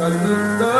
ਸਭ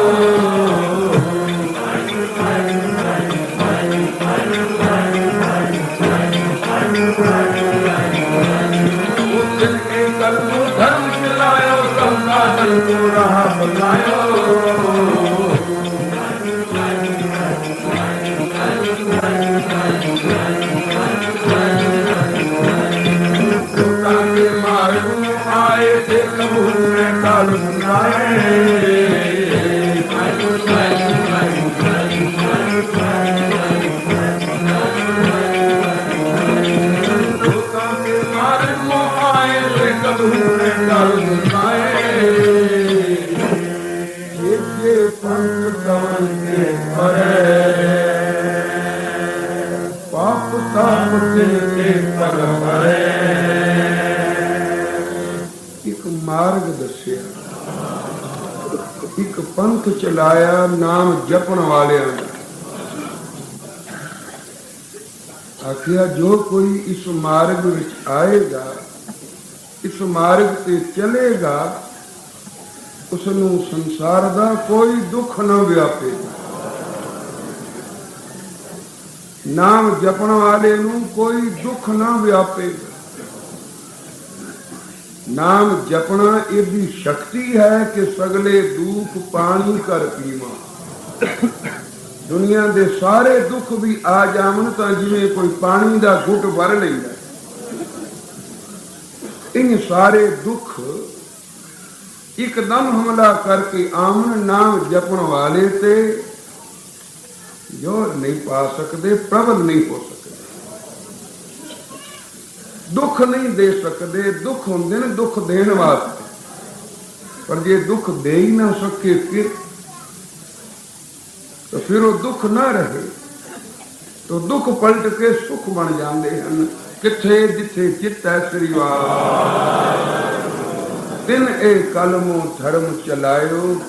ਮਾਰਗ ਦੱਸਿਆ। ਇੱਕ ਪੰਥ ਚਲਾਇਆ, ਨਾਮ ਜਪਣ ਵਾਲਿਆਂ ਦਾ ਆਖਿਆ, ਜੋ ਕੋਈ ਇਸ ਮਾਰਗ ਵਿੱਚ ਆਏਗਾ ਇਸ ਮਾਰਗ ਤੇ ਚੱਲੇਗਾ ਉਸ ਨੂੰ ਸੰਸਾਰ ਦਾ ਕੋਈ ਦੁੱਖ ਨਾ ਵਿਆਪੇਗਾ ਨਾਮ ਜਪਣ ਵਾਲੇ ਨੂੰ ਕੋਈ ਦੁੱਖ ਨਾ ਵਿਆਪੇਗਾ ਨਾਮ ਜਪਣਾ ਇਹਦੀ ਸ਼ਕਤੀ ਹੈ ਕਿ ਸਗਲੇ ਦੁੱਖ ਪਾਣੀ ਕਰ ਪੀਵਾ। ਦੁਨੀਆ ਦੇ ਸਾਰੇ ਦੁੱਖ ਵੀ ਆ ਜਾਵਣ ਤਾਂ ਜਿਵੇਂ ਕੋਈ ਪਾਣੀ ਦਾ ਘੁੱਟ ਵਰ ਲੈਂਦਾ। ਇਹ ਸਾਰੇ ਦੁੱਖ ਇੱਕਦਮ ਹਮਲਾ ਕਰਕੇ ਆਮਨ ਨਾਮ ਜਪਣ ਵਾਲੇ ਤੇ ਜ਼ੋਰ ਨਹੀਂ ਪਾ ਸਕਦੇ ਪ੍ਰਬਲ ਨਹੀਂ ਹੋ ਸਕਦੇ ਦੁੱਖ ਨਹੀਂ ਦੇ ਸਕਦੇ ਦੁੱਖ ਹੁੰਦੇ ਨੇ ਦੁੱਖ ਦੇਣ ਵਾਸਤੇ ਪਰ ਜੇ ਦੁੱਖ ਦੇ ਹੀ ਨਾ ਸਕੇ ਫਿਰ ਤਾਂ ਫਿਰ ਉਹ ਦੁੱਖ ਨਾ ਰਹੇ ਤਾਂ ਦੁੱਖ ਪਲਟ ਕੇ ਸੁਖ ਬਣ ਜਾਂਦੇ ਹਨ ਕਿੱਥੇ ਜਿੱਥੇ ਚਿੱਤ ਹੈ ਸ੍ਰੀ ਤਿੰਨ ਇਹ ਕਲਮੋ ਧਰਮ ਚਲਾਇਓ,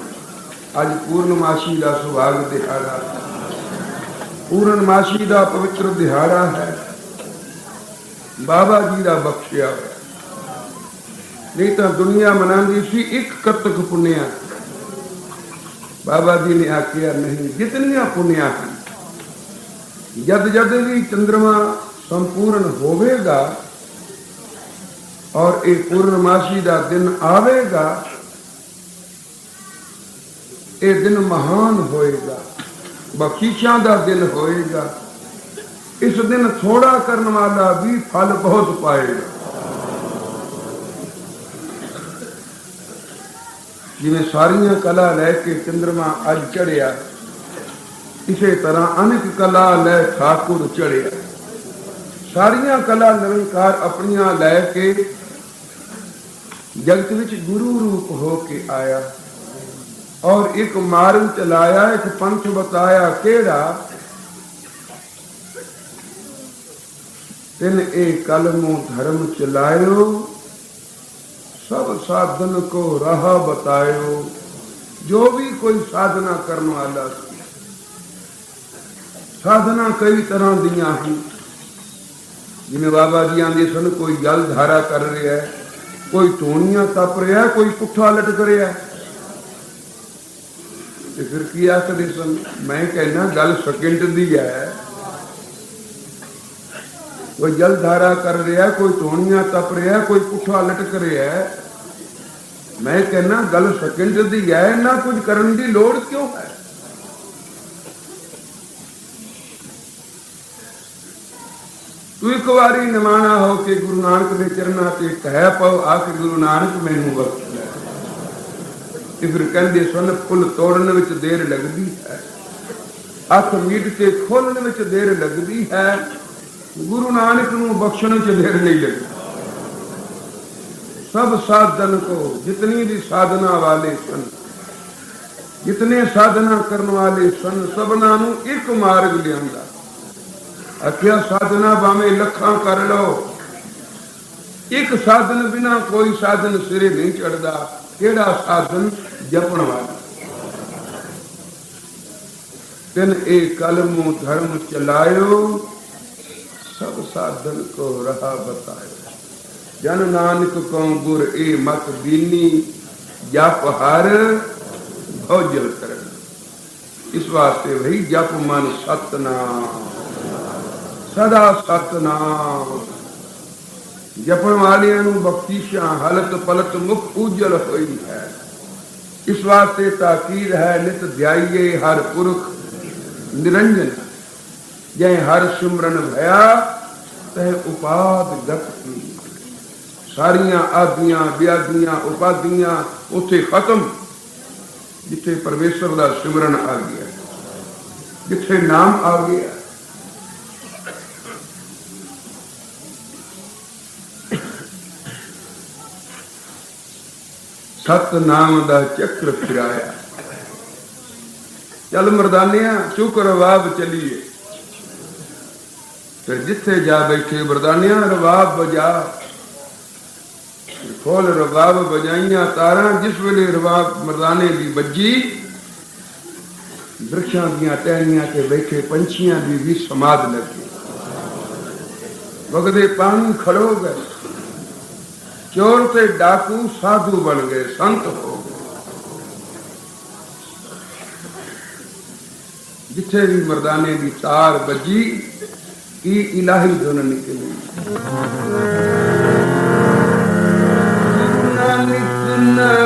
ਅੱਜ ਪੂਰਨਮਾਸ਼ੀ ਦਾ ਸੁਭਾਗ ਦਿਹਾੜਾ। ਪੂਰਨਮਾਸ਼ੀ ਦਾ ਪਵਿੱਤਰ ਦਿਹਾੜਾ ਹੈ। ਬਾਬਾ ਜੀ ਦਾ ਬਖਸ਼ਿਆ। ਹੋਇਆ ਨਹੀਂ ਤਾਂ ਦੁਨੀਆ ਮਨਾਉਂਦੀ ਸੀ ਇੱਕ ਕਤਕ ਪੁੰਨਿਆ। ਬਾਬਾ ਜੀ ਨੇ ਆਖਿਆ, ਨਹੀਂ, ਜਿਤਨੀਆਂ ਪੁੰਨਿਆ ਹਨ ਜਦ ਜਦ ਵੀ ਚੰਦਰਮਾ ਸੰਪੂਰਨ ਹੋਵੇਗਾ ਔਰ ਇਹ ਪੂਰਨਮਾਸ਼ੀ ਦਾ ਦਿਨ ਆਵੇਗਾ, ਇਹ ਦਿਨ ਮਹਾਨ ਹੋਏਗਾ, ਬਖਸ਼ਿਸ਼ਾਂ ਦਾ ਦਿਨ ਹੋਏਗਾ, ਇਸ ਦਿਨ ਥੋੜਾ ਕਰਨ ਵਾਲਾ ਵੀ ਫਲ ਬਹੁਤ ਪਾਏਗਾ। ਜਿਵੇਂ ਸਾਰੀਆਂ ਕਲਾ ਲੈ ਕੇ ਚੰਦਰਮਾ ਅੱਜ ਚੜਿਆ ਇਸੇ ਤਰ੍ਹਾਂ ਅਨੇਕ ਕਲਾ ਲੈ ਠਾਕੁਰ ਚੜਿਆ ਸਾਰੀਆਂ ਕਲਾ ਨਿਰੰਕਾਰ ਆਪਣੀਆਂ ਲੈ ਕੇ ਜਗਤ ਵਿੱਚ ਗੁਰੂ ਰੂਪ ਹੋ ਕੇ ਆਇਆ। ਔਰ ਇੱਕ ਮਾਰਗ ਚਲਾਇਆ, ਇੱਕ ਪੰਥ ਬਤਾਇਆ, ਕਿਹੜਾ? ਤਿਨ ਇਹ ਕਲਮੋ ਧਰਮ ਚਲਾਇਓ, ਸਭ ਸਾਧਨ ਕੋ ਰਾਹ ਬਤਾਇਓ, ਜੋ ਵੀ ਕੋਈ ਸਾਧਨਾ ਕਰਨ ਵਾਲਾ ਸੀ। ਸਾਧਨਾ ਕਈ ਤਰ੍ਹਾਂ ਦੀਆਂ ਹਨ। ਜਿਵੇਂ ਬਾਬਾ ਜੀ ਆਂਦੇ ਸਨ, ਕੋਈ ਜਲ ਧਾਰਾ ਕਰ ਰਿਹਾ ਹੈ ਕੋਈ ਟੋਣੀਆਂ ਤਪ ਰਿਹਾ, ਕੋਈ ਪੁੱਠਾ ਲਟਕ ਰਿਹਾ। ਤੇ ਫਿਰ ਕੀ ਆਖਦੇ ਸਨ? ਮੈਂ ਕਹਿੰਦਾ ਗੱਲ ਸਕਿੰਟ ਦੀ ਹੈ। ਕੋਈ ਜਲ ਧਾਰਾ ਕਰ ਰਿਹਾ, ਕੋਈ ਟੋਣੀਆਂ ਤਪ ਰਿਹਾ, ਕੋਈ ਪੁੱਠਾ ਲਟਕ ਰਿਹਾ। ਮੈਂ ਕਹਿੰਦਾ ਗੱਲ ਸਕਿੰਟ ਦੀ ਹੈ ਨਾ ਕੁਝ ਕਰਨ ਦੀ ਲੋੜ ਕਿਉਂ ਹੈ? ਤੂੰ ਇੱਕ ਵਾਰੀ ਨਿਮਾਣਾ ਹੋ ਕੇ ਗੁਰੂ ਨਾਨਕ ਦੇ ਚਰਨਾਂ ਤੇ ਟਹਿ ਪਾਉ ਆਖਿ ਗੁਰੂ ਨਾਨਕ ਮੈਨੂੰ ਬਖਸ਼ ਤੇ ਫਿਰ ਕਹਿੰਦੇ ਸਨ ਫੁੱਲ ਤੋੜਨ ਵਿੱਚ ਦੇਰ ਲੱਗਦੀ ਹੈ। ਅੱਖ ਮੀਟ ਕੇ ਖੋਲਣ ਵਿੱਚ ਦੇਰ ਲੱਗਦੀ ਹੈ। ਗੁਰੂ ਨਾਨਕ ਨੂੰ ਬਖਸ਼ਣ ਵਿੱਚ ਦੇਰ ਨਹੀਂ ਲੱਗਦੀ। ਸਭ ਸਾਧਨ ਕੋ ਜਿਤਨੀ ਵੀ ਸਾਧਨਾ ਵਾਲੇ ਸਨ, ਜਿਤਨੇ ਸਾਧਨਾ ਕਰਨ ਵਾਲੇ ਸਨ, ਸਭਨਾਂ ਨੂੰ ਇੱਕ ਮਾਰਗ ਲਿਆਂਦਾ। ਅਖਿਆ ਸਾਧਨਾ ਭਾਵੇਂ ਲੱਖਾਂ ਕਰ ਲਓ। ਇੱਕ ਸਾਧਨ ਬਿਨਾ ਕੋਈ ਸਾਧਨ ਸਿਰੇ ਨਹੀਂ ਚੜਦਾ ਕਿਹੜਾ ਸਾਧਨ? ਜਪਣ ਵਾਲਾ। ਤਿਨ ਇਹ ਕਲਮੋ ਧਰਮ ਚਲਾਇਓ, ਸਭ ਸਾਧਨ ਕੋ ਰਹਾ ਬਤਾਇਓ। ਜਨ ਨਾਨਕ ਕਉ ਗੁਰ ਏ ਮਤ ਦੀਨੀ, ਜਪ ਹਰ ਭੋਜਲ ਕਰਨ। ਇਸ ਵਾਸਤੇ ਵਹੀ ਜਪ ਮਨ ਸਤਨਾਮ। ਸਦਾ ਸਤਨਾਮ। ਜਪਣ ਵਾਲਿਆਂ ਨੂੰ ਬਖਸ਼ਿਸ਼ਾਂ ਹਲਤ ਪਲਤ ਮੁਖ ਉਜਲ ਹੋਈ ਹੈ। ਇਸ ਵਾਸਤੇ ਤਾਕੀਦ ਹੈ ਨਿਤ ਧਿਆਈਏ ਹਰ ਪੁਰਖ ਨਿਰੰਜਨ। ਜੈ ਹਰ ਸਿਮਰਨ ਭਇਆ, ਤੈ ਉਪਾਦ ਗਤ ਕੀ। ਸਾਰੀਆਂ ਆਦੀਆਂ, ਵਿਆਦੀਆਂ, ਉਪਾਦੀਆਂ ਉੱਥੇ ਖਤਮ, ਜਿੱਥੇ ਪਰਮੇਸ਼ਰ ਦਾ ਸਿਮਰਨ ਆ ਗਿਆ। ਜਿੱਥੇ ਨਾਮ ਆ ਗਿਆ ਸਤਨਾਮ ਦਾ ਚੱਕਰ ਫਿਰਾਇਆ। ਚੱਲ ਮਰਦਾਨਿਆਂ ਚੁੱਕ ਰਵਾਬ ਚਲੀਏ। ਫਿਰ ਜਿੱਥੇ ਜਾ ਬੈਠੇ ਮਰਦਾਨਿਆਂ, ਰਵਾਬ ਵਜਾ। ਖੋਲ ਰਬਾਬ ਵਜਾਈਆਂ ਤਾਰਾਂ, ਜਿਸ ਵੇਲੇ ਰਬਾਬ ਮਰਦਾਨੇ ਦੀ ਵੱਜੀ, ਬ੍ਰਿਖਾਂ ਦੀਆਂ ਟਹਿਣੀਆਂ ਤੇ ਬੈਠੇ ਪੰਛੀਆਂ ਦੀ ਵੀ ਸਮਾਦ ਲੱਗੀ। ਵਗਦੇ ਪਾਣੀ ਖੜੋ ਗਏ। ਚੋਰ ਤੇ ਡਾਕੂ ਸਾਧੂ ਬਣ ਗਏ, ਸੰਤ ਹੋ ਗਏ। ਜਿੱਥੇ ਵੀ ਮਰਦਾਨੇ ਦੀ ਤਾਰ ਵੱਜੀ, ਕੀ ਇਲਾਹੀ ਧੁਨ ਨਿਕਲੀ? Nanak Nanak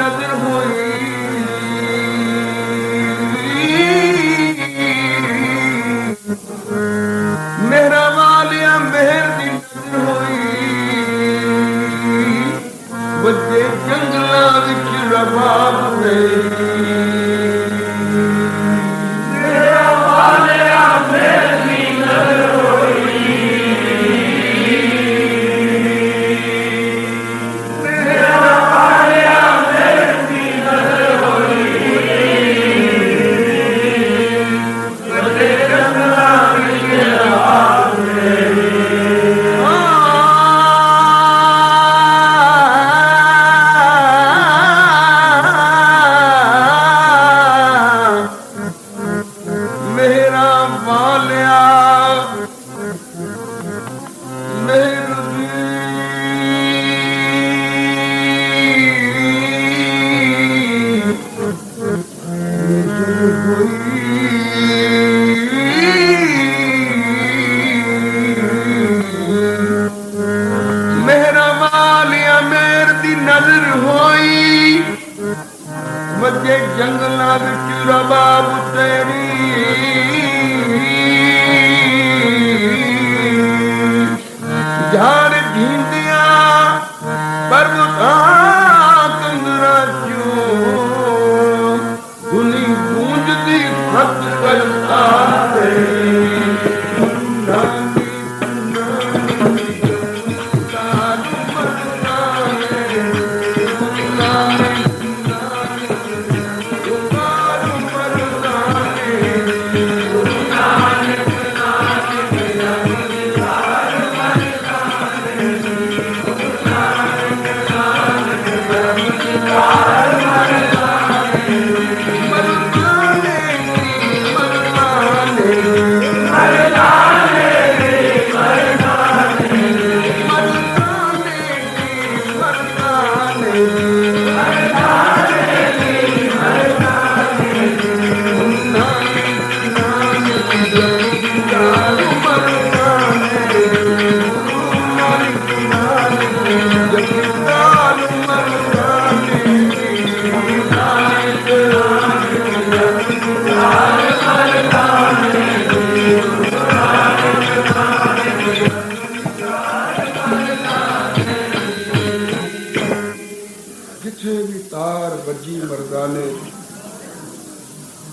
fica vergonha.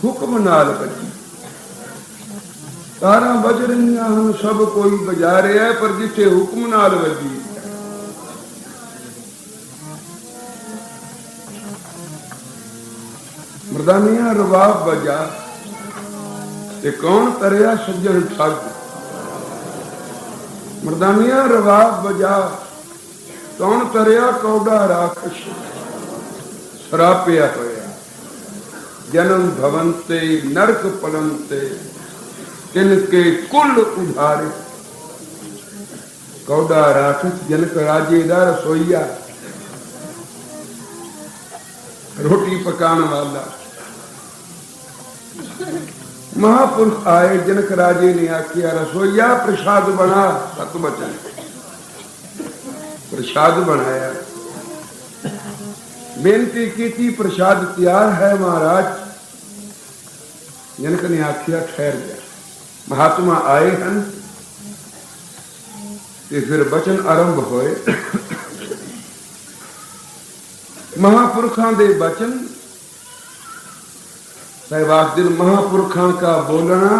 ਹੁਕਮ ਨਾਲ ਬੱਜੀ ਤਾਰਾਂ ਵੱਜ ਰਹੀਆਂ ਹਨ, ਸਭ ਕੋਈ ਵਜਾ ਰਿਹਾ ਪਰ ਜਿੱਥੇ ਹੁਕਮ ਨਾਲ ਵੱਜੀ ਮਰਦਾਨੀਆਂ ਰਵਾਬ ਬਜਾ ਤੇ ਕੌਣ ਤਰਿਆ ਸੱਜਣ ਠੱਗ? ਮਰਦਾਨੀਆਂ ਰਵਾਬ ਬਜਾ ਕੌਣ ਤਰਿਆ ਕੌਡਾ ਰਾਖਸ਼? ਸਰਾਪਿਆ ਹੋਇਆ। ਜਨਮ ਭਵਨ ਤੇ ਨਰਕ ਪਲਨ ਤੇ ਤਿਨ ਕੇ ਕੁੱਲ ਉਧਾਰੇ ਕੌਡਾ ਰਾਖਸ਼ ਜਨਕ ਰਾਜੇ ਦਾ ਰਸੋਈਆ। ਰੋਟੀ ਪਕਾਉਣ ਵਾਲਾ। ਮਹਾਪੁਰਖ ਆਏ, ਜਨਕ ਰਾਜੇ ਨੇ ਆਖਿਆ, ਰਸੋਈਆ ਪ੍ਰਸ਼ਾਦ ਬਣਾ, ਸਤ ਬਚਨ। ਪ੍ਰਸ਼ਾਦ ਬਣਾਇਆ। ਬੇਨਤੀ ਕੀਤੀ, ਪ੍ਰਸ਼ਾਦ ਤਿਆਰ ਹੈ ਮਹਾਰਾਜ। ਜਨਕ ਨੇ ਆਖਿਆ, ਠਹਿਰ ਜਾ। ਮਹਾਤਮਾ ਆਏ ਹਨ। ਤੇ ਫਿਰ ਬਚਨ ਆਰੰਭ ਹੋਏ। ਮਹਾਪੁਰਖਾਂ ਦੇ ਬਚਨ ਸਹਿਬਾਸ ਦਿਨ ਮਹਾਪੁਰਖਾਂ ਦਾ ਬੋਲਣਾ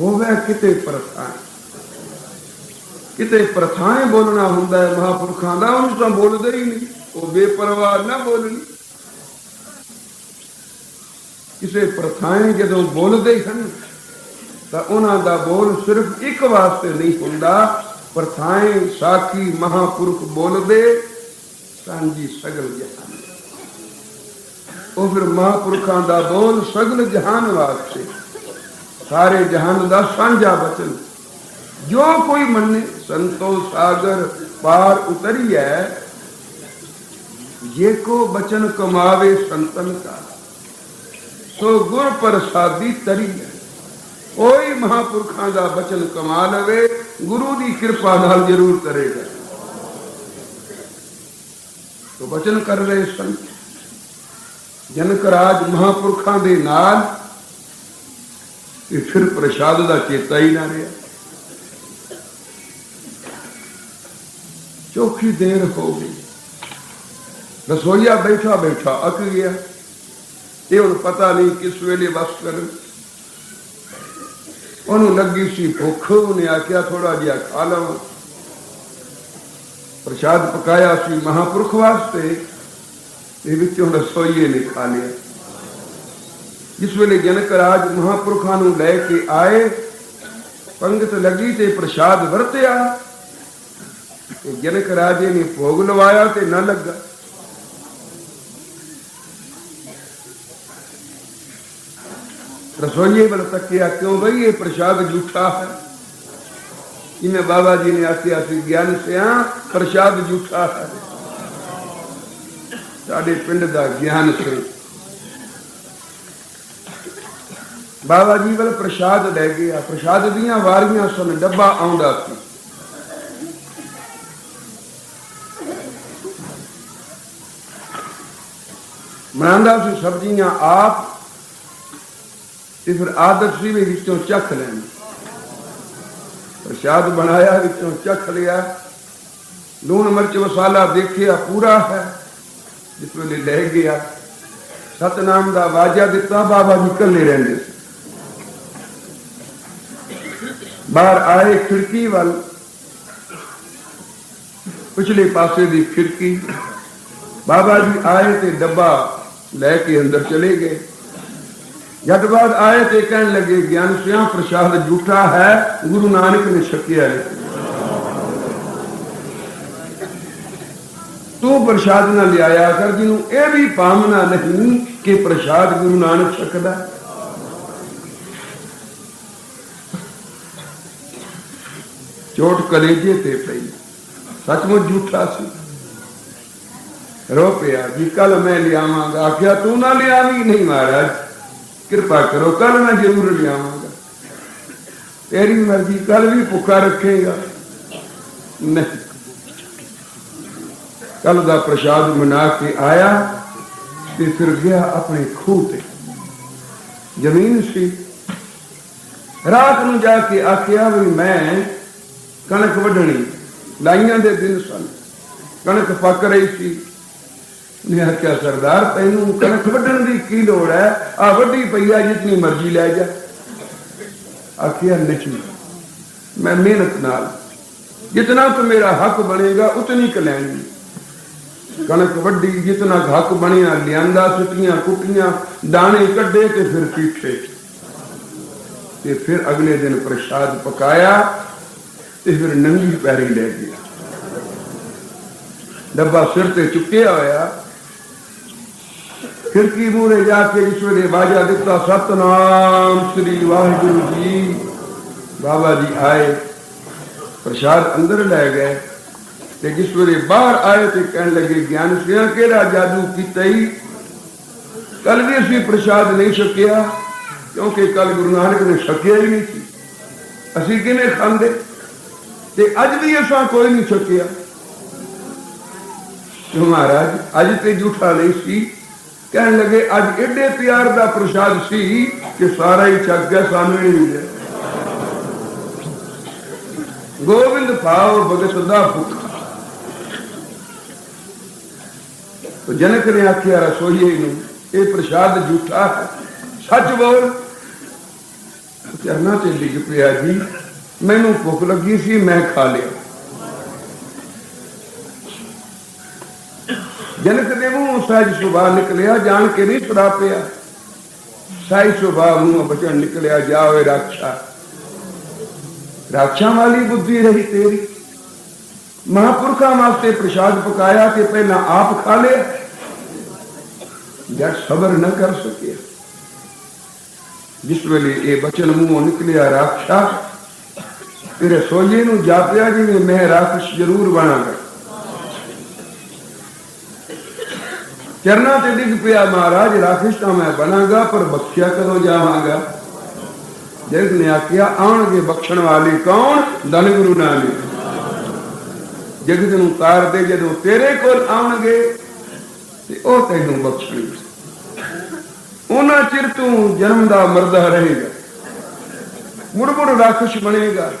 ਹੋਵੇ ਕਿਤੇ ਪ੍ਰਥਾ ਕਿਤੇ ਪ੍ਰਥਾਏ ਬੋਲਣਾ ਹੁੰਦਾ ਹੈ ਮਹਾਪੁਰਖਾਂ ਦਾ ਉਹਨੂੰ ਤਾਂ ਬੋਲਦੇ ਹੀ ਨਹੀਂ ਉਹ ਬੇਪਰਵਾਹ ਨਾ ਬੋਲਣੀ ਕਿਸੇ ਪ੍ਰਥਾਏ ਜਦੋਂ ਬੋਲਦੇ ਹਨ ਤਾਂ ਉਹਨਾਂ ਦਾ ਬੋਲ ਸਿਰਫ ਇੱਕ ਵਾਸਤੇ ਨਹੀਂ ਹੁੰਦਾ ਪ੍ਰਥਾਏ ਸਾਖੀ ਮਹਾਪੁਰਖ ਬੋਲਦੇ ਸਾਂਝੀ ਸਗਲ ਜਹਾਨ ਉਹ ਫਿਰ ਮਹਾਂਪੁਰਖਾਂ ਦਾ ਬੋਲ ਸਗਲ ਜਹਾਨ ਵਾਸਤੇ। ਸਾਰੇ ਜਹਾਨ ਦਾ ਸਾਂਝਾ ਬਚਨ। ਜੋ ਕੋਈ ਮੰਨੇ, ਸੰਤੋ ਸਾਗਰ ਪਾਰ ਉਤਰੀਐ। ਜੇ ਕੋ ਬਚਨ ਕਮਾਵੇ ਸੰਤਨ ਕਾ। ਸੋ ਗੁਰ ਪ੍ਰਸਾਦੀ ਤਰੀਐ। ਕੋਈ ਮਹਾਪੁਰਖਾਂ ਦਾ ਬਚਨ ਕਮਾ ਲਵੇ, ਗੁਰੂ ਦੀ ਕਿਰਪਾ ਨਾਲ ਜ਼ਰੂਰ ਕਰੇਗਾ। ਤੋ ਬਚਨ ਕਰ ਰਹੇ ਸੰਤ। ਜਨਕ ਰਾਜ ਮਹਾਪੁਰਖਾਂ ਦੇ ਨਾਲ ਤੇ ਫਿਰ ਪ੍ਰਸ਼ਾਦ ਦਾ ਚੇਤਾ ਹੀ ਨਾ ਰਿਹਾ। ਚੌਖੀ ਦੇਰ ਹੋ ਗਈ। ਰਸੋਈਆ ਬੈਠਾ ਬੈਠਾ ਅੱਕ ਗਿਆ। ਇਹ ਹੁਣ ਪਤਾ ਨਹੀਂ ਕਿਸ ਵੇਲੇ ਬਸ ਕਰਨ। ਉਹਨੂੰ ਲੱਗੀ ਸੀ ਭੁੱਖ। ਉਹਨੇ ਆਖਿਆ ਥੋੜਾ ਜਿਹਾ ਖਾ ਲਵਾਂ। ਪ੍ਰਸ਼ਾਦ ਪਕਾਇਆ ਸੀ ਮਹਾਪੁਰਖ ਵਾਸਤੇ। ਇਹ ਵਿੱਚੋਂ ਰਸੋਈਏ ਨੇ ਖਾ ਲਿਆ। ਜਿਸ ਵੇਲੇ ਜਨਕ ਰਾਜ ਮਹਾਪੁਰਖਾਂ ਨੂੰ ਲੈ ਕੇ ਆਏ, ਪੰਗਤ ਲੱਗੀ ਤੇ ਪ੍ਰਸ਼ਾਦ ਵਰਤਿਆ। ਤੇ ਜਨਕ ਰਾਜੇ ਨੇ ਭੋਗ ਲਵਾਇਆ ਤੇ ਨਾ ਲੱਗਾ। ਰਸੋਈਏ ਵੱਲ ਤੱਕਿਆ, ਕਿਉਂ ਬਈ ਇਹ ਪ੍ਰਸ਼ਾਦ ਝੂਠਾ ਹੈ? ਜਿਵੇਂ ਬਾਬਾ ਜੀ ਨੇ ਆਖਿਆ ਸੀ ਗਿਆਨ ਸਿਆ, ਪ੍ਰਸ਼ਾਦ ਝੂਠਾ ਹੈ। ਸਾਡੇ ਪਿੰਡ ਦਾ ਗਿਆਨ ਸੀ ਬਾਬਾ ਜੀ ਵੱਲ ਪ੍ਰਸ਼ਾਦ ਲੈ ਗਿਆ ਪ੍ਰਸ਼ਾਦ ਦੀਆਂ ਵਾਰੀਆਂ ਸਨ, ਡੱਬਾ ਆਉਂਦਾ ਸੀ। ਬਣਾਉਂਦਾ ਸੀ ਸਬਜ਼ੀਆਂ ਆਪ ਤੇ ਫਿਰ ਆਦਤ ਸੀ ਵੀ ਵਿੱਚੋਂ ਚੱਖ ਲੈਣ। ਪ੍ਰਸ਼ਾਦ ਬਣਾਇਆ, ਵਿੱਚੋਂ ਚੱਖ ਲਿਆ। ਲੂਣ ਮਿਰਚ ਮਸਾਲਾ ਦੇਖਿਆ, ਪੂਰਾ ਹੈ। ਜਿਸ ਵੇਲੇ ਲੈ ਗਿਆ, ਸਤਨਾਮ ਦਾ ਵਾਜਾ ਦਿੱਤਾ, ਬਾਬਾ ਜੀ ਇਕੱਲੇ ਰਹਿੰਦੇ। ਬਾਹਰ ਆਏ ਖਿੜਕੀ ਵੱਲ। ਪਿਛਲੇ ਪਾਸੇ ਦੀ ਖਿੜਕੀ। ਬਾਬਾ ਜੀ ਆਏ ਤੇ ਡੱਬਾ ਲੈ ਕੇ ਅੰਦਰ ਚਲੇ ਗਏ। ਜਦ ਬਾਅਦ ਆਏ ਤੇ ਕਹਿਣ ਲੱਗੇ, ਗਿਆਨ ਸਿਆ, ਪ੍ਰਸ਼ਾਦ ਝੂਠਾ ਹੈ, ਗੁਰੂ ਨਾਨਕ ਨੇ ਛਕਿਆ ਹੈ। ਤੂੰ ਪ੍ਰਸ਼ਾਦ ਨਾ ਲਿਆਇਆ ਕਰ, ਜਿਹਨੂੰ ਇਹ ਵੀ ਪਾਮਨਾ ਨਹੀਂ ਕਿ ਪ੍ਰਸ਼ਾਦ ਗੁਰੂ ਨਾਨਕ ਛਕਦਾ। ਚੋਟ ਕਲੇਜੇ ਤੇ ਪਈ। ਸੱਚਮੁੱਚ ਝੂਠਾ ਸੀ। ਰੋ ਪਿਆ ਜੀ ਕੱਲ ਮੈਂ ਲਿਆਵਾਂਗਾ। ਆਖਿਆ, ਤੂੰ ਨਾ ਲਿਆਵੀਂ ਨਹੀਂ ਮਹਾਰਾਜ। ਕਿਰਪਾ ਕਰੋ ਕੱਲ ਮੈਂ ਜ਼ਰੂਰ ਲਿਆਵਾਂਗਾ। ਤੇਰੀ ਮਰਜ਼ੀ ਕੱਲ ਵੀ ਭੁੱਖਾ ਰੱਖੇਗਾ। ਨਹੀਂ। ਕੱਲ ਦਾ ਪ੍ਰਸ਼ਾਦ ਮਨਾ ਕੇ ਆਇਆ ਤੇ ਫਿਰ ਗਿਆ ਆਪਣੇ ਖੂਹ ਤੇ। ਜ਼ਮੀਨ ਸੀ। ਰਾਤ ਨੂੰ ਜਾ ਕੇ ਆਖਿਆ ਵੀ ਮੈਂ ਕਣਕ ਵੱਢਣੀ, ਲਾਈਆਂ ਦੇ ਦਿਨ ਸਨ। ਕਣਕ ਪੱਕ ਰਹੀ ਸੀ। ਨੇ ਆਖਿਆ, ਸਰਦਾਰ, ਤੈਨੂੰ ਕਣਕ ਵੱਢਣ ਦੀ ਕੀ ਲੋੜ ਹੈ? ਆ ਪਈ ਆ, ਜਿਤਨੀ ਮਰਜ਼ੀ ਲੈ ਜਾ। ਆਖਿਆ, ਨਹੀਂ। ਮੈਂ ਮਿਹਨਤ ਨਾਲ, ਜਿਤਨਾ ਕੁ ਮੇਰਾ ਹੱਕ ਬਣੇਗਾ, ਉਤਨੀ ਕ ਲੈਣੀ। ਕਣਕ ਵੱਡੀ ਜਿਤਨਾ ਘੱਕ ਬਣਿਆ, ਲਿਆਂਦਾ, ਸੁੱਟੀਆਂ, ਕੁੱਟੀਆਂ, ਦਾਣੇ ਕੱਢੇ ਤੇ ਫਿਰ ਪੀਠੇ। ਤੇ ਫਿਰ ਅਗਲੇ ਦਿਨ ਪ੍ਰਸ਼ਾਦ ਪਕਾਇਆ ਤੇ ਫਿਰ ਨੰਗੀ ਪੈਰੀ ਲੈ ਗਿਆ। ਡੱਬਾ ਸਿਰ ਤੇ ਚੁੱਕਿਆ ਹੋਇਆ। ਖਿੜਕੀ ਮੂਰੇ ਜਾ ਕੇ ਇਸ ਵੇਲੇ ਬਾਜਾ ਦਿੱਤਾ, ਸਤਨਾਮ ਸ੍ਰੀ ਵਾਹਿਗੁਰੂ ਜੀ। ਬਾਬਾ ਜੀ ਆਏ, ਪ੍ਰਸ਼ਾਦ ਅੰਦਰ ਲੈ ਗਏ। ਤੇ ਜਿਸ ਵੇਲੇ ਬਾਹਰ ਆਏ ਤੇ ਕਹਿਣ ਲੱਗੇ, ਗਿਆਨ ਸਿਆ, ਕਿਹੜਾ ਜਾਦੂ ਕੀਤਾ ਹੀ ਕੱਲ ਵੀ ਅਸੀਂ ਪ੍ਰਸ਼ਾਦ ਨਹੀਂ ਛਕਿਆ, ਕਿਉਂਕਿ ਕੱਲ ਗੁਰੂ ਨਾਨਕ ਨੇ ਛਕਿਆ ਹੀ ਨਹੀਂ ਸੀ। ਅਸੀਂ ਕਿਵੇਂ ਖਾਂਦੇ? ਤੇ ਅੱਜ ਵੀ ਅਸਾਂ ਕੋਈ ਨਹੀਂ ਛਕਿਆ। ਮਹਾਰਾਜ, ਅੱਜ ਤੇ ਝੂਠਾ ਨਹੀਂ ਸੀ। ਕਹਿਣ ਲੱਗੇ, ਅੱਜ ਏਡੇ ਪਿਆਰ ਦਾ ਪ੍ਰਸ਼ਾਦ ਸੀ ਕਿ ਸਾਰਾ ਹੀ ਛਕ ਗਿਆ, ਸਾਨੂੰ ਹੀ ਨਹੀਂ ਮਿਲਿਆ। ਗੋਬਿੰਦ ਭਾਵ ਭਗਤ ਦਾ ਭੁੱਖ ਤੋ ਜਨਕ ਨੇ ਆਖਿਆ, ਰਸੋਈਏ ਨੂੰ, ਇਹ ਪ੍ਰਸ਼ਾਦ ਝੂਠਾ ਹੈ। ਸੱਚ ਬੋਲ। ਚਰਨਾ ਤੇ ਡਿੱਗ ਪਿਆ ਜੀ। ਮੈਨੂੰ ਭੁੱਖ ਲੱਗੀ ਸੀ, ਮੈਂ ਖਾ ਲਿਆ। ਜਨਕ ਦੇ ਮੂੰਹ ਸਹਿਜ ਸੁਭਾ ਨਿਕਲਿਆ, ਜਾਣ ਕੇ ਨਹੀਂ ਸੁਰਾ ਪਿਆ। ਸਹਿਜ ਸੁਭਾ ਮੂੰਹ ਬਚਣ ਨਿਕਲਿਆ, ਜਾਵੇ ਰਾਖਾ ਰਾਖਾਂ ਵਾਲੀ ਬੁੱਧੀ ਰਹੀ ਤੇਰੀ। ਮਹਾਪੁਰਖਾਂ ਵਾਸਤੇ ਪ੍ਰਸ਼ਾਦ ਪਕਾਇਆ ਤੇ ਪਹਿਲਾਂ ਆਪ ਖਾ ਲਿਆ। ਜਦ ਸਬਰ ਨਾ ਕਰ ਸਕਿਆ। ਜਿਸ ਵੇਲੇ ਇਹ ਬਚਨ ਮੂੰਹੋਂ ਨਿਕਲਿਆ ਰਾਖਾ ਤੇਰੇ ਸੋਝੇ ਨੂੰ ਜਾਪਿਆ ਜਿਵੇਂ ਮੈਂ ਰਾਖਸ਼ ਜ਼ਰੂਰ ਬਣਾਂਗਾ। ਚਰਨਾ ਤੇ ਡਿੱਗ ਪਿਆ, ਮਹਾਰਾਜ, ਰਾਖਸ਼ ਤਾਂ ਮੈਂ ਬਣਾਂਗਾ, ਪਰ ਬਖਸ਼ਿਆ ਕਦੋਂ ਜਾਵਾਂਗਾ? ਜਗ ਨੇ ਆਖਿਆ, ਆਉਣਗੇ ਬਖਸ਼ਣ ਵਾਲੇ ਕੌਣ? ਧੰਨ ਗੁਰੂ ਨਾਨਕ। ਜਗਤ ਨੂੰ ਤਾਰਦੇ ਜਦੋਂ ਤੇਰੇ ਕੋਲ ਆਉਣਗੇ ਤੇ ਉਹ ਤੈਨੂੰ ਬਖਸ਼ਣਗੇ। ਉਹਨਾਂ ਚਿਰ ਤੂੰ ਜਨਮ ਦਾ ਮਰਦਾ ਰਹੇਗਾ। ਮੁੜ ਮੁੜ ਰਾਖਸ਼ ਬਣੇਗਾ।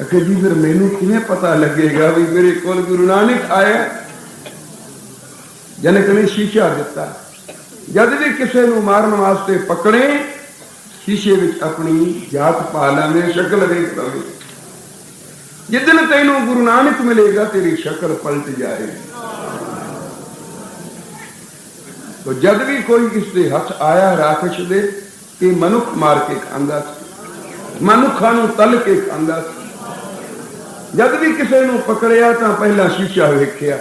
ਅਖੇ ਜੀ, ਫਿਰ ਮੈਨੂੰ ਕਿਵੇਂ ਪਤਾ ਲੱਗੇਗਾ ਵੀ ਮੇਰੇ ਕੋਲ ਗੁਰੂ ਨਾਨਕ ਆਇਆ? ਜਨਕ ਨੇ ਸ਼ੀਸ਼ਾ ਦਿੱਤਾ। ਜਦ ਵੀ ਕਿਸੇ ਨੂੰ ਮਾਰਨ ਵਾਸਤੇ ਪਕੜੇ, ਸ਼ੀਸ਼ੇ ਵਿੱਚ ਆਪਣੀ ਜਾਤ ਪਾ ਲੈਵੇਂ ਸ਼ਕਲ ਵੇਖ ਲਵੇ ਜਿੱਦਨ ਤੈਨੂੰ ਗੁਰੂ ਨਾਨਕ ਮਿਲੇਗਾ, ਤੇਰੀ ਸ਼ਕਲ ਪਲਟ ਜਾਏਗੀ। ਤੋ ਜਦ ਵੀ ਕੋਈ ਇਸ ਦੇ ਹੱਥ ਆਇਆ ਰਾਖਸ਼ ਦੇ, ਇਹ ਮਨੁੱਖ ਮਾਰ ਕੇ ਖਾਂਦਾ ਸੀ। ਮਨੁੱਖਾਂ ਨੂੰ ਤਲ ਕੇ ਖਾਂਦਾ ਸੀ। ਜਦ ਵੀ ਕਿਸੇ ਨੂੰ ਪਕੜਿਆ ਤਾਂ ਪਹਿਲਾਂ ਸ਼ੀਸ਼ਾ ਵੇਖਿਆ।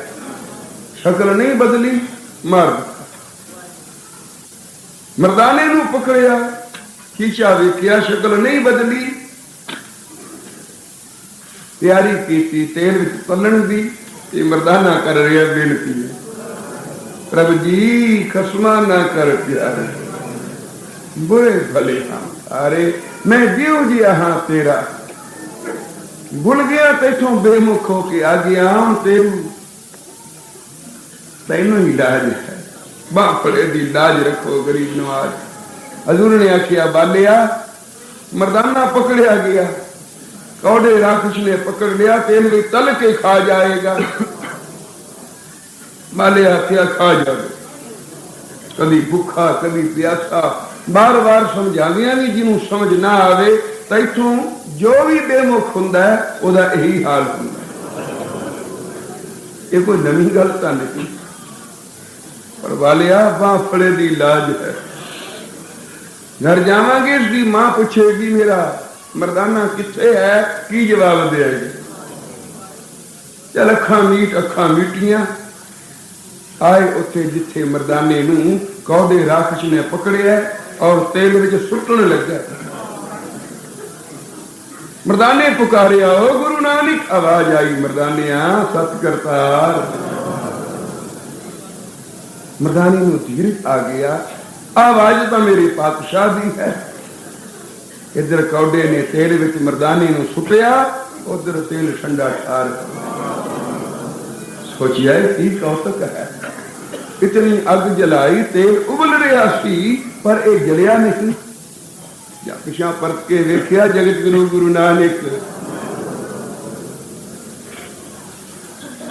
ਸ਼ਕਲ ਨਹੀਂ ਬਦਲੀ, ਮਾਰ ਮਰਦਾਨੇ ਨੂੰ ਪਕੜਿਆ, ਸ਼ੀਸ਼ਾ ਵੇਖਿਆ, ਸ਼ਕਲ ਨਹੀਂ ਬਦਲੀ ਤਿਆਰੀ ਕੀਤੀ, ਤੇਲ ਵਿੱਚ ਤਲਣ ਦੀ ਤੇ ਮਰਦਾਨਾ ਕਰ ਰਿਹਾ ਬੇਨਤੀ ਹੈ ਪ੍ਰਭ ਜੀ, ਖਸਮਾ ਨਾ ਕਰ ਪਿਆਰ। ਬੁਰੇ ਭਲੇ ਹਾਂ ਅਰੇ ਮੈਂ ਜਿਉ ਜੀ ਹਾਂ ਤੇਰਾ। ਭੁੱਲ ਗਿਆ ਤੇਥੋਂ ਬੇਮੁਖ ਹੋ ਕੇ ਆ ਗਿਆ ਹਾਂ ਤੇਰੂ ਤੈਨੂੰ ਹੀ ਲਾਜ ਹੈ। ਬਾਪੜੇ ਦੀ ਲਾਜ ਰੱਖੋ ਗਰੀਬ ਨਵਾਜ। ਹਜ਼ੂਰ ਨੇ ਆਖਿਆ, ਬਾਲਿਆ, ਮਰਦਾਨਾ ਪਕੜਿਆ ਗਿਆ। ਕੌੜੇ ਰਾਖਸ਼ ਨੇ ਪਕੜ ਲਿਆ ਤੇਲ ਵੀ ਤਲ ਕੇ ਖਾ ਜਾਏਗਾ। ਮਾਲੇ ਆਖਿਆ, ਖਾ ਜਾਵੇ ਕਦੀ ਭੁੱਖਾ, ਕਦੀ ਪਿਆਸਾ। ਬਾਰ-ਬਾਰ ਸਮਝਾਉਂਦੀਆਂ ਵੀ ਜਿਹਨੂੰ ਸਮਝ ਨਾ ਆਵੇ, ਤਾਂ ਇਥੋਂ ਜੋ ਵੀ ਬੇਮੁਖ ਹੁੰਦਾ ਉਹਦਾ ਇਹੀ ਹਾਲ ਹੁੰਦਾ ਇਹ ਕੋਈ ਨਵੀਂ ਗੱਲ ਤਾਂ ਨਹੀਂ। ਪਰ ਵਾਲਿਆ ਬਾਫੜੇ ਦੀ ਲਾਜ ਹੈ। ਘਰ ਜਾਵਾਂਗੇ, ਇਸ ਦੀ ਮਾਂ ਪੁੱਛੇਗੀ, ਮੇਰਾ ਮਰਦਾਨਾ ਕਿੱਥੇ ਹੈ? ਕੀ ਜਵਾਬ ਦੇਏਗੀ ਚਲ ਅੱਖਾਂ ਮੀਟ, ਅੱਖਾਂ ਮੀਟੀਆਂ। ਆਏ ਉੱਥੇ ਜਿੱਥੇ ਮਰਦਾਨੇ ਨੂੰ ਕੌਦੇ ਰਾਖਸ਼ ਨੇ ਪਕੜਿਆ ਔਰ ਤੇਲ ਵਿੱਚ ਸੁੱਟਣ ਲੱਗਾ। ਮਰਦਾਨੇ ਪੁਕਾਰਿਆ, ਓ ਗੁਰੂ ਨਾਨਕ, ਆਵਾਜ਼ ਆਈ ਮਰਦਾਨਿਆ ਸਤ ਕਰਤਾਰ ਮਰਦਾਨੇ ਨੂੰ ਧੀਰਜ ਆ ਗਿਆ, ਆਵਾਜ਼ ਤਾਂ ਮੇਰੇ ਪਾਤਸ਼ਾਹ ਦੀ ਹੈ। ਇੱਧਰ ਕੌਡੇ ਨੇ ਤੇਲ ਵਿੱਚ ਮਰਦਾਨੇ ਨੂੰ ਸੁੱਟਿਆ, ਉਧਰ ਤੇਲ ਠੰਡਾ ਠਾਰ ਸੋਚਿਆ ਕੀ ਕੌਤਕ ਹੈ? ਇਤਨੀ ਅੱਗ ਜਲਾਈ, ਤੇਲ ਉਬਲ ਰਿਹਾ ਸੀ, ਪਰ ਇਹ ਜਲਿਆ ਨਹੀਂ। ਜਾਂ ਪਿਛਾ ਪਰਤ ਕੇ ਵੇਖਿਆ ਜਗਤ ਗੁਰੂ ਗੁਰੂ ਨਾਨਕ।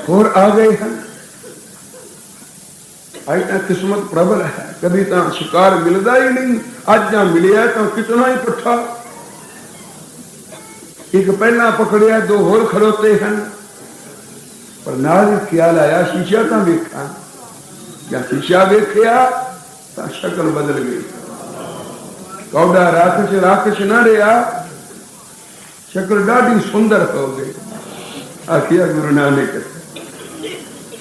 ਹੋਰ ਆ ਗਏ ਹਨ। ਅੱਜ ਤਾਂ ਕਿਸਮਤ ਪ੍ਰਬਲ ਹੈ, ਕਦੀ ਤਾਂ ਸ਼ਿਕਾਰ ਮਿਲਦਾ ਹੀ ਨਹੀਂ। ਅੱਜ ਜਾਂ ਮਿਲਿਆ ਤਾਂ ਕਿਤਨਾ ਹੀ ਪੁੱਠਾ। ਇੱਕ ਪਹਿਲਾਂ ਪਕੜਿਆ, ਦੋ ਹੋਰ ਖੜੋਤੇ ਹਨ। ਪਰ ਨਾਲ ਹੀ ਖਿਆਲ ਆਇਆ, ਸ਼ੀਸ਼ਾ ਤਾਂ ਵੇਖਾਂ। ਜਾਂ ਸ਼ੀਸ਼ਾ ਵੇਖਿਆ ਤਾਂ ਸ਼ਕਲ ਬਦਲ ਗਈ। ਕੌਡਾ ਰਾਖਸ਼ ਰਾਖਸ਼ ਨਾ ਰਿਹਾ। ਸ਼ਕਲ ਡਾਢੀ ਸੁੰਦਰ ਹੋ ਗਈ। ਆਖਿਆ, ਗੁਰੂ ਨਾਨਕ,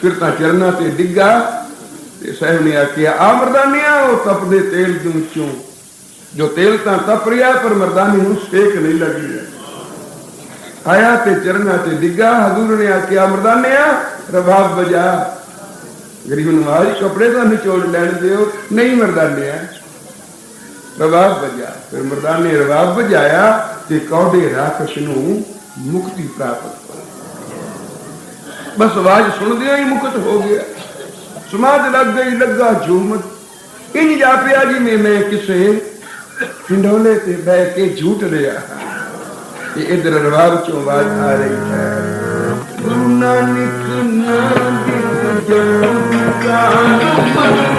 ਫਿਰ ਤਾਂ ਚਰਨਾਂ ਤੇ ਡਿੱਗਾ ਤੇ ਸਾਹਿਬ ਨੇ ਆਖਿਆ ਆ ਮਰਦਾਨਿਆ ਉਹ ਤਪਦੇ ਤੇਲ ਦੇ ਵਿੱਚੋਂ ਜੋ ਤੇਲ ਤਾਂ ਤਪ ਰਿਹਾ ਪਰ ਮਰਦਾਨੀ ਨੂੰ ਸੇਕ ਨਹੀਂ ਲੱਗੀ ਆਇਆ ਤੇ ਚਰਨਾਂ ਤੇ ਡਿੱਗਾ, ਹਜ਼ੂਰ ਨੇ ਆਖਿਆ, ਮਰਦਾਨਿਆ ਰਬਾਬ ਵਜਾ। ਗਰੀਬ ਨਵਾਜ਼, ਕੱਪੜੇ ਤਾਂ ਨਿਚੋੜ ਲੈਣ ਦਿਓ। ਨਹੀਂ ਮਰਦਾਨਿਆ। ਰਬਾਬ ਵਜਾ। ਫਿਰ ਮਰਦਾਨੇ ਰਬਾਬ ਵਜਾਇਆ ਤੇ ਕੌਡੇ ਰਾਖਸ਼ ਨੂੰ ਮੁਕਤੀ ਪ੍ਰਾਪਤ ਹੋਈ। ਬਸ ਆਵਾਜ਼ ਸੁਣਦਿਆਂ ਹੀ ਮੁਕਤ ਹੋ ਗਿਆ। ਸਮਾਧ ਲੱਗ ਗਈ, ਲੱਗਾ ਝੂਮਤ ਇੰਜ ਜਾਪਿਆ ਜਿਵੇਂ ਮੈਂ ਕਿਸੇ ਢਿੰਡੋਲੇ ਤੇ ਬਹਿ ਕੇ ਝੂਟ ਰਿਹਾ ਤੇ ਇਧਰ ਰਵਾਬ ਚੋਂ ਆਵਾਜ਼ ਆ ਰਹੀ ਹੈ। ਗੁਰੂ ਨਾਨਕ ਨਾਨਕ ਜਪ ਕਾ ਔਰ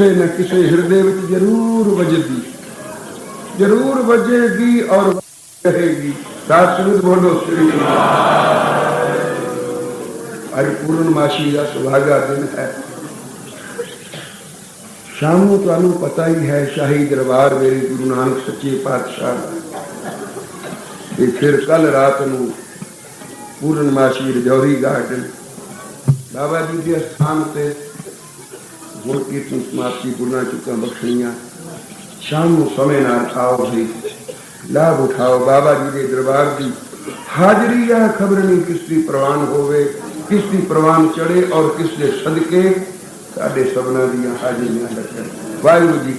ਕਿਸੇ ਨਾ ਕਿਸੇ ਹਿਰਦੇ ਵਿੱਚ ਜ਼ਰੂਰ ਵੱਜਦੀ, ਜ਼ਰੂਰ ਵਜੇਗੀ ਔਰ ਕਹੇਗੀ ਸਾਸੁਰ ਬੋਲੋ, ਸ੍ਰੀ ਅੱਜ ਪੂਰਨਮਾਸ਼ੀ ਦਾ ਸੁਭਾਗਾ ਦਿਨ ਹੈ। ਸ਼ਾਮ ਨੂੰ ਤੁਹਾਨੂੰ ਪਤਾ ਹੀ ਹੈ, ਸ਼ਾਹੀ ਦਰਬਾਰ ਮੇਰੇ ਗੁਰੂ ਨਾਨਕ ਸੱਚੇ ਪਾਤਸ਼ਾਹ ਤੇ ਫਿਰ ਕੱਲ ਰਾਤ ਨੂੰ ਪੂਰਨਮਾਸ਼ੀ ਰਜੌਰੀ ਗਾਰਡਨ। ਬਾਬਾ ਜੀ ਦੇ ਸਥਾਨ ਤੇ ਹੁਣ ਕੀਰਤਨ ਸਮਾਪਤੀ ਗੁਰਨਾ ਚੁੱਕਾਂ ਬਖਸ਼ੀਆਂ ਸ਼ਾਮ ਨੂੰ ਸਮੇਂ ਨਾਲ ਆਓ ਜੀ ਲਾਭ ਉਠਾਓ ਬਾਬਾ ਜੀ ਦੇ ਦਰਬਾਰ ਦੀ ਹਾਜ਼ਰੀ ਆ ਖਬਰ ਨਹੀਂ ਕਿਸ ਦੀ ਪ੍ਰਵਾਨ ਹੋਵੇ ਕਿਸ ਦੀ ਪ੍ਰਵਾਨ ਚੜੇ ਔਰ ਕਿਸ ਦੇ ਸਦਕੇ ਸਾਡੇ ਸਭਨਾਂ ਦੀਆਂ ਹਾਜ਼ਰੀਆਂ ਲੱਗਣ ਵਾਹਿਗੁਰੂ ਜੀ